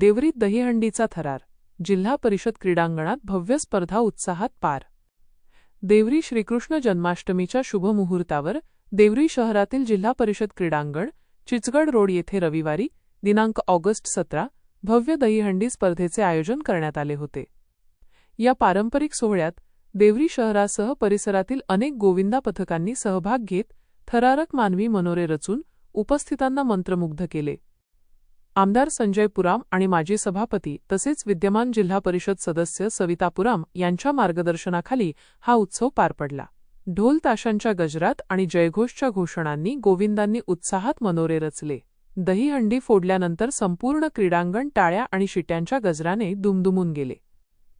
देवरीत दहीहंडीचा थरार जिल्हा परिषद क्रीडांगणात भव्य स्पर्धा उत्साहात पार. देवरी श्रीकृष्ण जन्माष्टमीच्या शुभमुहूर्तावर देवरी शहरातील जिल्हा परिषद क्रीडांगण चिचगड रोड येथे रविवारी दिनांक ऑगस्ट सतरा भव्य दहीहंडी स्पर्धेचे आयोजन करण्यात आले होते. या पारंपरिक सोहळ्यात देवरी शहरासह परिसरातील अनेक गोविंदा पथकांनी सहभाग घेत थरारक मानवी मनोरे रचून उपस्थितांना मंत्रमुग्ध केले. आमदार संजय पुराम आणि माजी सभापती तसेच विद्यमान जिल्हा परिषद सदस्य सविता पुराम यांच्या मार्गदर्शनाखाली हा उत्सव पार पडला. ढोल ताशांच्या गजरात आणि जयघोषच्या घोषणांनी गोविंदांनी उत्साहात मनोरे रचले. दहीहंडी फोडल्यानंतर संपूर्ण क्रीडांगण टाळ्या आणि शिट्यांच्या गजराने दुमदुमून गेले.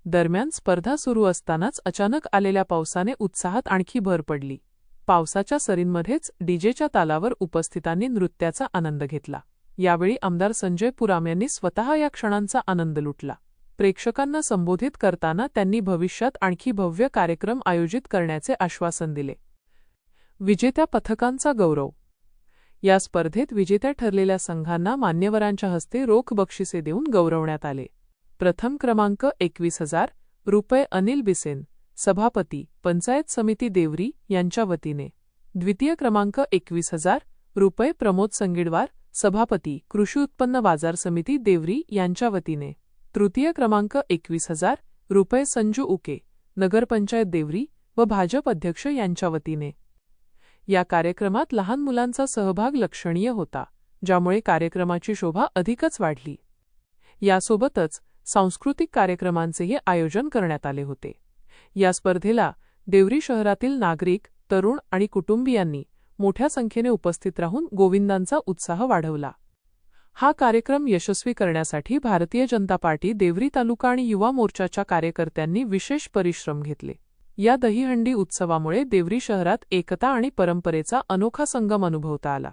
दरम्यान स्पर्धा सुरू असतानाच अचानक आलेल्या पावसाने उत्साहात आणखी भर पडली. पावसाच्या सरींमध्येच डीजेच्या तालावर उपस्थितांनी नृत्याचा आनंद घेतला. यावेळी आमदार संजय पुराम यांनी स्वतः या क्षणांचा आनंद लुटला. प्रेक्षकांना संबोधित करताना त्यांनी भविष्यात आणखी भव्य कार्यक्रम आयोजित करण्याचे आश्वासन दिले. विजेत्या पथकांचा गौरव. या स्पर्धेत विजेत्या ठरलेल्या संघांना मान्यवरांच्या हस्ते रोख बक्षिसे देऊन गौरवण्यात आले. प्रथम क्रमांक एकवीस हजार रुपये अनिल बिसेन सभापती पंचायत समिती देवरी यांच्या वतीने. द्वितीय क्रमांक एकवीस हजार रुपये प्रमोद संगिडवार सभापती कृषी उत्पन्न बाजार समिती देवरी यांच्या वतीने. तृतीय क्रमांक एकवीस हजार रुपये संजू उके नगरपंचायत देवरी व भाजप अध्यक्ष यांच्या वतीने. या कार्यक्रमात लहान मुलांचा सहभाग लक्षणीय होता ज्यामुळे कार्यक्रमाची शोभा अधिकच वाढली. यासोबतच सांस्कृतिक कार्यक्रमांचेही आयोजन करण्यात आले होते. या स्पर्धेला देवरी शहरातील नागरिक तरुण आणि कुटुंबियांनी मोठ्या संख्येने उपस्थित राहून गोविंदांचा उत्साह वाढवला. हा कार्यक्रम यशस्वी करण्यासाठी भारतीय जनता पार्टी देवरी तालुका आणि युवा मोर्चाच्या कार्यकर्त्यांनी विशेष परिश्रम घेतले. या दहीहंडी उत्सवामुळे देवरी शहरात एकता आणि परंपरेचा अनोखा संगम अनुभवता आला.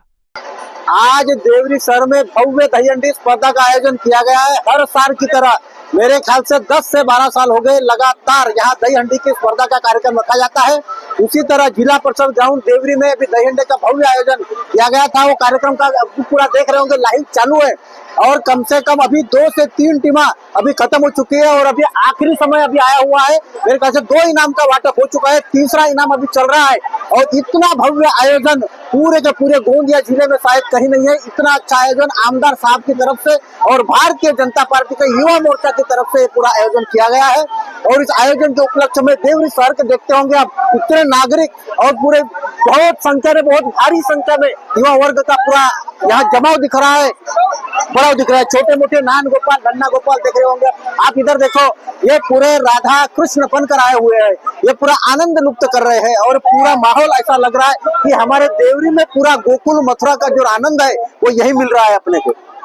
आज देवरी शहर में भव्य दहीहंडी स्पर्धा का आयोजन किया गया है? हर साल की तरह मेरे ख्याल से 10 से 12 साल हो गए लगातार यहाँ दही हंडी की स्पर्धा का कार्यक्रम रखा जाता है। उसी तरह जिला परिषद ग्राउंड देवरी में भी दहीहंडी का भव्य आयोजन किया गया था। वो कार्यक्रम का पूरा देख रहे होंगे, लाइव चालू है। और कम से कम अभी दो से तीन टीमा अभी खत्म हो चुकी है और अभी आखिरी समय अभी आया हुआ है। मेरे ख्याल से दो इनाम का वाटप हो चुका है, तीसरा इनाम अभी चल रहा है। और इतना भव्य आयोजन पूरे के पूरे गोंदिया ज़िले में शायद कहीं नहीं है। इतना अच्छा आयोजन आमदार साहब की तरफ़ से और भारतीय जनता पार्टी के युवा मोर्चा की तरफ़ से पूरा आयोजन किया गया है। और इस आयोजन के उपलक्ष्य में देवरी शहर के देखते होंगे आप, इतने नागरिक और पूरे बहुत संख्या में, बहुत भारी संख्या में युवा वर्ग का पूरा यहाँ जमाव दिख रहा है। बड़ा दिख रहा है। छोटे मोटे नान गोपाल नन्ना गोपाल देख रहे होंगे। आप इधर देखो, ये पूरे राधा कृष्ण बनकर आए हुए हैं। ये पूरा आनंद लुप्त कर रहे हैं और पूरा माहौल ऐसा लग रहा है कि हमारे देवरी में पूरा गोकुल मथुरा का जो आनंद है, वो यही मिल रहा है अपने को।